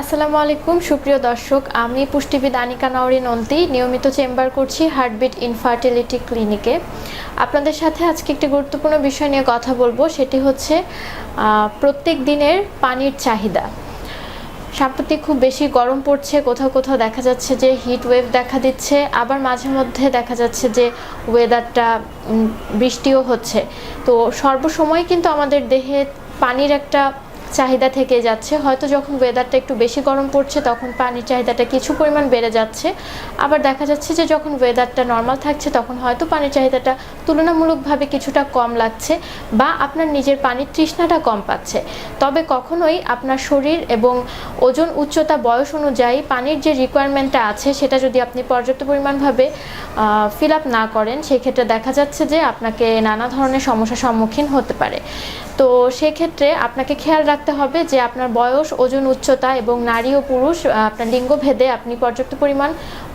আসসালামু আলাইকুম, সুপ্রিয় দর্শক। আমি পুষ্টিবিদ আনিকা নওরি নন্দি। নিয়মিত চেম্বার করছি হার্টবিট ইনফার্টিলিটি ক্লিনিকে আপনাদের সাথে আজকে একটি গুরুত্বপূর্ণ বিষয় নিয়ে কথা বলব। সেটি হচ্ছে প্রত্যেক দিনের পানির চাহিদা। সাম্প্রতিক খুব বেশি গরম পড়ছে, কোথাও কোথাও দেখা যাচ্ছে যে হিট ওয়েভ দেখা দিচ্ছে, আবার মাঝে মধ্যে দেখা যাচ্ছে যে ওয়েদারটা বৃষ্টিও হচ্ছে। তো সর্বসময় কিন্তু আমাদের দেহে পানির একটা চাহিদা থেকে যাচ্ছে। হয়তো যখন ওয়েদারটা একটু বেশি গরম পড়ছে, তখন পানির চাহিদাটা কিছু পরিমাণ বেড়ে যাচ্ছে। আবার দেখা যাচ্ছে যে যখন ওয়েদারটা নর্মাল থাকছে, তখন হয়তো পানির চাহিদাটা তুলনামূলকভাবে কিছুটা কম লাগছে বা আপনার নিজের পানির তৃষ্ণাটা কম পাচ্ছে। তবে কখনোই আপনার শরীর এবং ওজন উচ্চতা বয়স অনুযায়ী পানির যে রিকোয়ারমেন্টটা আছে, সেটা যদি আপনি পর্যাপ্ত পরিমাণভাবে ফিল আপ না করেন, সেক্ষেত্রে দেখা যাচ্ছে যে আপনাকে নানা ধরনের সমস্যার সম্মুখীন হতে পারে। তো সেক্ষেত্রে আপনাকে খেয়াল রাখতে হবে যে আপনার বয়স, ওজন উচ্চতা এবং নারী ও পুরুষ আপনার লিঙ্গ ভেদে আপনি পর্যাপ্ত পরিমাণ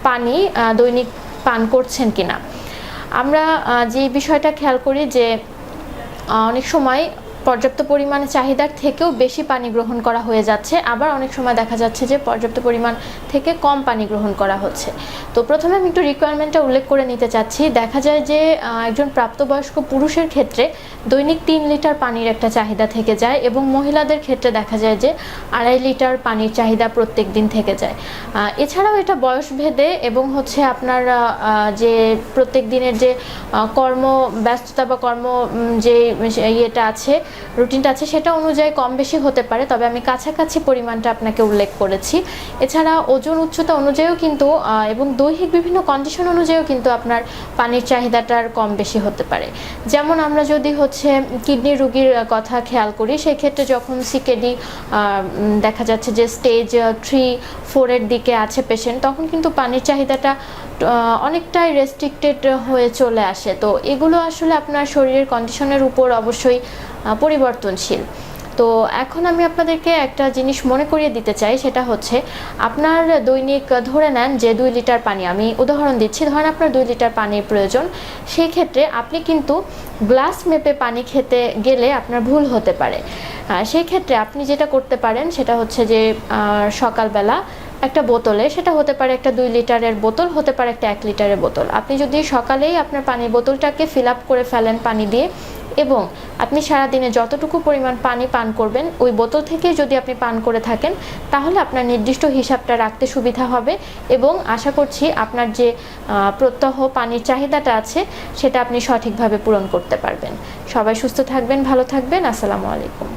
পানি দৈনিক পান করছেন কিনা। আমরা যে বিষয়টা খেয়াল করি যে অনেক সময় পর্যাপ্ত পরিমাণে চাহিদার থেকেও বেশি পানি গ্রহণ করা হয়ে যাচ্ছে। আবার অনেক সময় দেখা যাচ্ছে যে পর্যাপ্ত পরিমাণ থেকে কম পানি গ্রহণ করা হচ্ছে। তো প্রথমে আমি একটু রিকোয়ারমেন্টটা উল্লেখ করে নিতে চাচ্ছি। দেখা যায় যে একজন প্রাপ্তবয়স্ক পুরুষের ক্ষেত্রে দৈনিক তিন লিটার পানির একটা চাহিদা থেকে যায় এবং মহিলাদের ক্ষেত্রে দেখা যায় যে আড়াই লিটার পানির চাহিদা প্রত্যেক দিন থেকে যায়। এছাড়াও এটা বয়স ভেদে এবং হচ্ছে আপনার যে প্রত্যেক দিনের যে কর্ম ব্যস্ততা বা কর্ম যে, ইয়েটা আছে রুটিনটা আছে, সেটা অনুযায়ী কম বেশি হতে পারে, তবে আমি কাছাকাছি পরিমাণটা আপনাকে উল্লেখ করেছি। এছাড়া ওজন উচ্চতা অনুযায়ীও কিন্তু এবং দৈহিক বিভিন্ন কন্ডিশন অনুযায়ীও কিন্তু আপনার পানির চাহিদাটার কম বেশি হতে পারে। যেমন আমরা যদি হচ্ছে কিডনি রুগীর কথা খেয়াল করি সেই ক্ষেত্রে যখন সিকেডি দেখা যাচ্ছে যে স্টেজ থ্রি ফোরের দিকে আছে পেশেন্ট তখন কিন্তু পানির চাহিদাটা অনেকটাই রেস্ট্রিক্টেড হয়ে চলে আসে। তো এগুলো আসলে আপনার শরীরের কন্ডিশনের উপর অবশ্যই পরিবর্তনশীল। তো এখন আমি আপনাদেরকে একটা জিনিস মনে করিয়ে দিতে চাই, সেটা হচ্ছে আপনার দৈনিক ধরে নেন যে দুই লিটার পানি, আমি উদাহরণ দিচ্ছি, ধরেন আপনার দুই লিটার পানির প্রয়োজন সেই ক্ষেত্রে আপনি কিন্তু গ্লাস মেপে পানি খেতে গেলে আপনার ভুল হতে পারে। সেই ক্ষেত্রে আপনি যেটা করতে পারেন, সেটা হচ্ছে যে সকালবেলা একটা বোতলে, সেটা হতে পারে একটা দুই লিটারের বোতল, হতে পারে একটা এক লিটারের বোতল। আপনি যদি সকালেই আপনার পানির বোতলটাকে ফিল আপ করে ফেলেন পানি দিয়ে এবং আপনি সারাদিনে যতটুকু পরিমাণ পানি পান করবেন, ওই বোতল থেকে যদি আপনি পান করে থাকেন, তাহলে আপনার নির্দিষ্ট হিসাবটা রাখতে সুবিধা হবে এবং আশা করছি আপনার যে প্রত্যহ পানির চাহিদাটা আছে, সেটা আপনি সঠিকভাবে পূরণ করতে পারবেন। সবাই সুস্থ থাকবেন, ভালো থাকবেন, আসসালামু আলাইকুম।